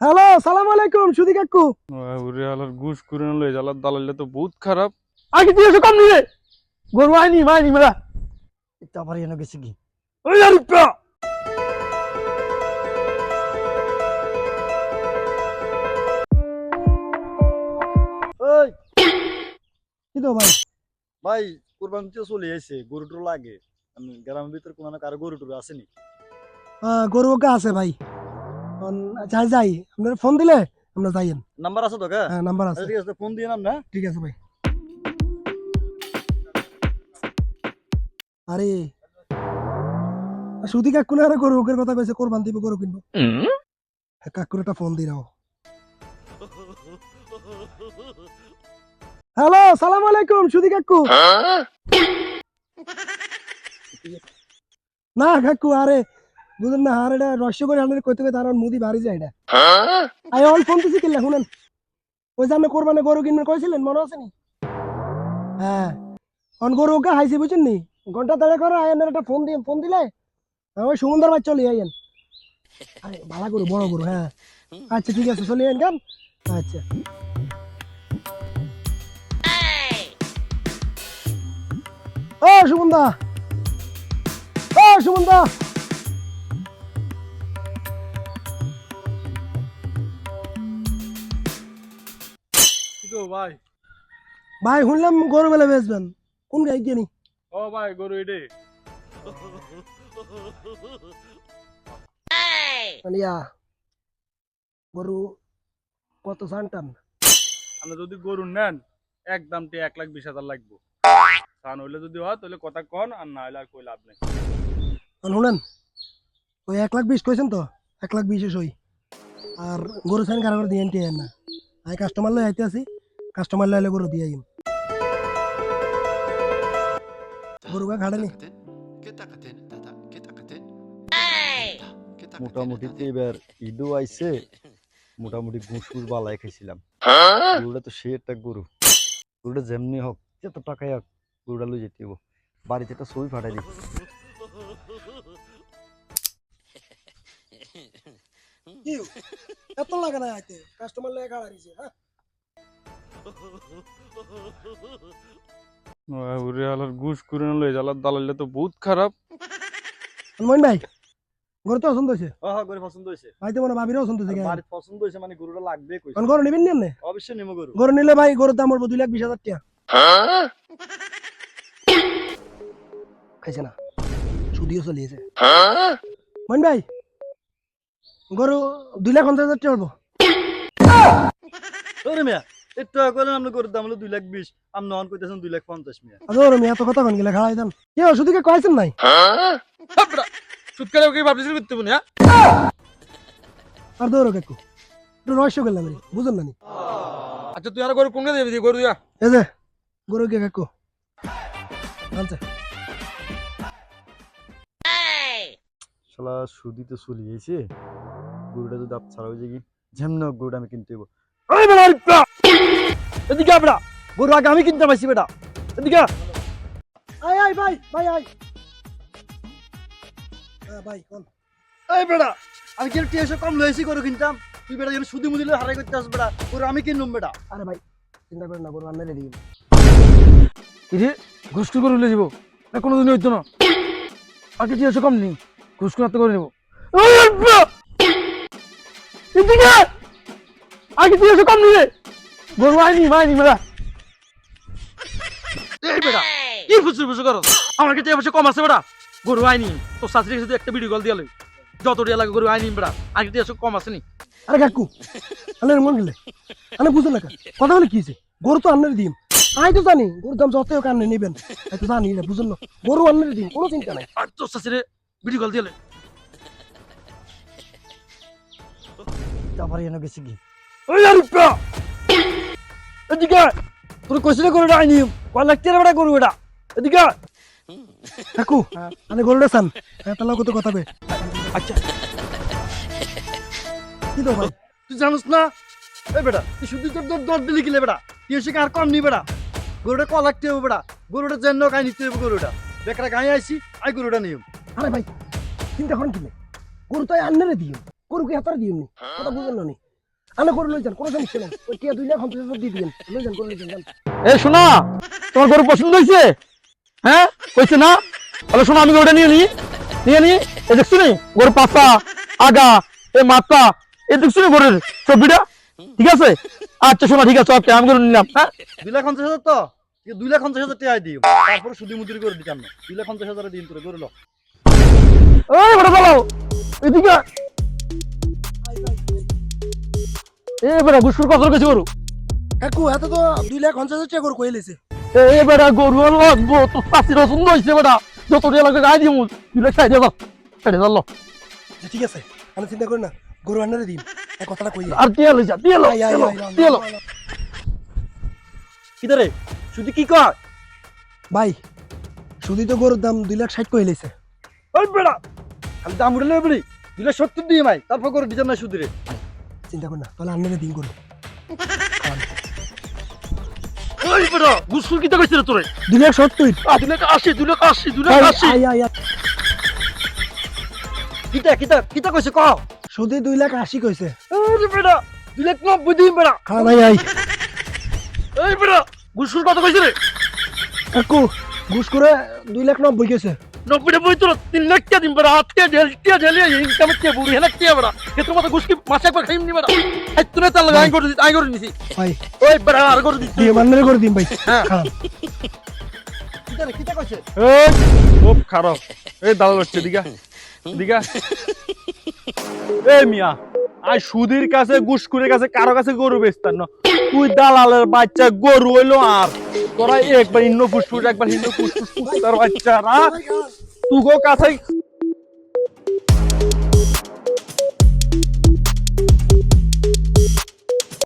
Hello সালাম আলাইকুম সুদি কাকু। ওরে আলার ঘুষ করে লই জালার দালালে তো বহুত খারাপ। আগে দিয়ে এসো কম নিয়ে গরু আইনি মাইনি মেলা এটা আবার এনে গেছে কি? ওই কি তো ভাই? ভাই কোরবানি তো চলে এসে গরু টরু লাগে। আমি গ্রামের ভিতরে কোনো কারও গরু টরু আসেনি গরু ওকে আছে ভাই। যাই যাই। আপনার ফোন দিলে আমরা যাইয়েন নাম্বার আছে তো হ্যাঁ নাম্বার আচ্ছা, আছে ঠিক আছে ফোন দিয়ে নাম না? ঠিক আছে ভাই। আরে সুদি কাকু না আরে গরু ওকের কথা কইছে কোরবান দিব গরু কিনবো। হ্যাঁ, কাকুর একটা ফোন দিরাও হ্যালো সালাম আলাইকুম সুদি কাকু। না কাকু আরে বুঝলেন না আর এটা রহস্য করে আনলে কইতে কইতে আর মুদি বাড়ি যায় এটা। আই অল ফোন দিছি কিল্লা শুনেন। ওই যে আপনি কোরবানে গরু কিনবেন কইছিলেন মনে আছে নি? হ্যাঁ। অন গরু ওকে হাইছি বুঝছেন নি? ঘণ্টা দাঁড়া করো আয়ানের একটা ফোন দিয়ে ফোন দিলে হ্যাঁ, ওই সুমন্দর বাচ্চা চলে আইয়েন। আরে ভালো গরু বড় গরু হ্যাঁ। আচ্ছা ঠিক আছে চলে আইন কেন আচ্ছা। ও সুমন্দা! ও সুমন্দা! ভাই? ভাই শুনলাম গরু বেলা বেচবেন। কোন গাই দিয়ে নি ও ভাই গরু এডে। আলিয়া গরু কত সান্টান? আপনি যদি গরু নেন একদম টি এক লাখ বিশ হাজার লাগবো। সান হইলে যদি হয় তাহলে কথা কন আর না হইলে আর কই লাভ নেই। শুনেন ওই এক লাখ বিশ কইছেন তো? এক লাখ বিশে সই। আর গরু কারও করে দিয়ে না। আমি কাস্টমার লই আইতে আছি। কাস্টমার লইলে গরু দিয়ে আইম। গরু গা মোটামুটি এবার ঈদও আইছে মোটামুটি ঘুষ বালাই খাইছিলাম। গরুটা তো সে একটা গরু। গরুটা যেমনি হোক যত টাকাই হোক গরুটা লই যেতে হব বাড়িতে একটা ছবি ফাটাই দিই। এত লাগে না আইতে। কাস্টমার লই খাড়া দিছে হ্যাঁ? ওরে আলার ঘুষ করে লই জালার দালালে তো বহুত খারাপ। মইন ভাই গরু তো পছন্দ হয়েছে? হ্যাঁ হ্যাঁ গরু পছন্দ হয়েছে। ভাই তো মনে ভাবিরও পছন্দ হয়েছে বাড়িতে পছন্দ হয়েছে মানে গরুটা লাগবে কইছে কারণ গরু নেবেন নি অবশ্যই নেব গরু। গরু নিলে ভাই গরুর দাম পড়ব দুই লাখ বিশ হাজার টাকা। খাইছে না সুদিও চলিয়েছে মইন ভাই গরু দুই লাখ পঞ্চাশ হাজার টাকা পড়ব। ওরে মিয়া। একটু করে আমরা গরুর দাম হলো দুই লাখ বিশ আপনি অন করতেছেন দুই লাখ পঞ্চাশ মিয়া। আরে ওরে এত কথা কন গেলে খাড়াই দাম কি সুদিকে কয়েছেন নাই সুদ ওকে ভাবছিস করতে বলি হ্যাঁ? আর দৌড়ো কাকু। একটু রহস্য করলাম বুঝুন না আচ্ছা তুই আর গরু কোনটা দেবি গরু দিয়া? এই যে গরু কে কাকু? আনছে। শালা সুদি তো চলিয়েছে। গরুটা যদি আপ ছাড়া হয়ে যায় কি? যেমন গরুটা আমি কিনতে! এদিকে বেটা। গরু আগে আমি কিনতে পারছি বেটা। এদিকে আয়। আয় ভাই ভাই আয়। হ্যাঁ ভাই কোন। এই বেটা আমি কি টিএসও কম লয়েছি গরু কিনতাম? তুই বেটা যেন সুদি মুদি হারাই করতে আস বেটা গরু আমি কিনলাম বেটা। আরে ভাই চিন্তা করেন না গরু আনলে রেডি। কিরে ঘুষ করে উলে যাব? না কোনো দিন হইতো না। আর কিছু এসে কম নেই ঘুষ করে করে নেব। এদিকে আগে তুই এসে কম নিলে গরু আইনি মাইনি মেলা এই বেটা কি ফুসু ফুসু করো। আমার কাছে এবছর কম আছে বেটা গরু আইনি তো শাশুড়ি একটা ভিডিও কল দিয়ে লই যত টিয়া লাগে গরু আইনি বেটা আগে দিয়ে কম আছে নি। আরে কাকু আলে মন গেলে। আলে বুঝুন না কথা বলে কি গরু তো আন্নারে দিম আই তো জানি গরুর দাম যত হোক আন্নে নিবেন। তো জানি না। গরু আন্নারে দিম কোনো চিন্তা নাই। আর শাশুড়ি ভিডিও কল দিয়ে লই তারপরে এনে গেছে কি? ওই আরিফা এদিকে। তোর কইছিলে গরুটা আইনি, কয় লাখ টাকা গরু এটা? এদিকে। কাকু আমি গরুটা চান তাহলে কত কথা বে আচ্ছা। কি তো ভাই তুই জানিস না? এই বেটা, তুই শুধু তোর দর দর দিলি কিলে বেটা? টিএসও আর কম নি বেটা? গরুটা ক লাগতে হবে বেটা? গরুটা যেন গাই নিতে হবে গরুটা। বেকার গাই আইছি আই গরুটা নিয়ম আরে ভাই, চিন্তা করেন কি গরু তো আন্নারে দিম গরুকে হাতারে নি। কথা বুঝুন না। আনে করে লই যান কোনো সমস্যা নেই। ওই টিয়া দুই লাখ পঞ্চাশ হাজার দিয়ে দিবেন। লই যান করে লই যান। এ শোনা তোমার গরু পছন্দ হয়েছে? হ্যাঁ? হয়েছে না? তাহলে শোনো আমি গরুটা নিয়ে নি। নিয়ে নি এ দেখছ নি গরুর পাতা আগা এ মাথা এ দেখছ নি গরুর ছবিটা ঠিক আছে? আচ্ছা শোনা ঠিক আছে ওকে আমি গরু নিলাম হ্যাঁ? দুই লাখ পঞ্চাশ হাজার তো? দুই লাখ পঞ্চাশ হাজার টাকা দিও। তারপরে সুদি মুদির করে দিতাম না। দুই লাখ পঞ্চাশ হাজার দিন তোরে করে লো। ওই বড় চালাও এদিকে এ বেটা গুসপুর কত গেছে গরু। কাকু এত তো দুই লাখ পঞ্চাশ হাজার টাকা করে কয়ে লেছে। এ বেটা গরু লাগবো তো পাঁচির হয়েছে বেটা। যত টাকা গায়ে যাও যে ঠিক আছে আমি চিন্তা করি না গরু আন্ডারে দিন এক কথাটা কই আর দিয়ে লই যা দিয়ে লো আই, আই, আই, আই, দিয়ে লো কি রে সুদি কি কয় ভাই শুধু তো গরুর দাম দুই লাখ ষাট কয়ে লেছে। ওই বেড়া আমি দাম উঠে নেবে বলি দুই লাখ সত্তর দিয়ে মাই তারপর করে দিতাম না সুদি রে। চিন্তা কর না তাহলে আন্ডারে দিন ওই তোরে? দুই লাখ সত্তর। দুই লাখ আশি দুই লাখ আশি দুই লাখ আশি। আই, আই, আই। কিতা কিতা কিতা কইছে ক? দুই লাখ আশি কইছে। ওরে বেড়া দুই লাখ নব্বই দিন বেড়া খাওয়া নাই আই এই বেটা গুসপুর কত কইছে রে কাকু ঘুষ করে দুই লাখ নব্বই কইছে। নব্বইটা বই তোর তিন লাখ টাকা দিন ইনকাম টিয়া বুড়ি এ তোমার তো গুসকি মাসে একবার খাইম নি তার লাগে আই করে দিছি আই করে দিছি ভাই ওই আর করে দিছি দিয়ে আন্ডারে করে দিন ভাই। হ্যাঁ। কইছে? এই খুব খারাপ। এই দালাল হচ্ছে দিঘা। দিঘা। এই মিয়া আই সুধীর কাছে গুসকুরের কাছে কারও কাছে গরু বেচতাম না। তুই দালালের বাচ্চা গরু হইল আর। তোরা একবার ইন্ন ফুসফুস একবার ইন্ন ফুসফুস কুত্তার বাচ্চারা। তুগো কাছে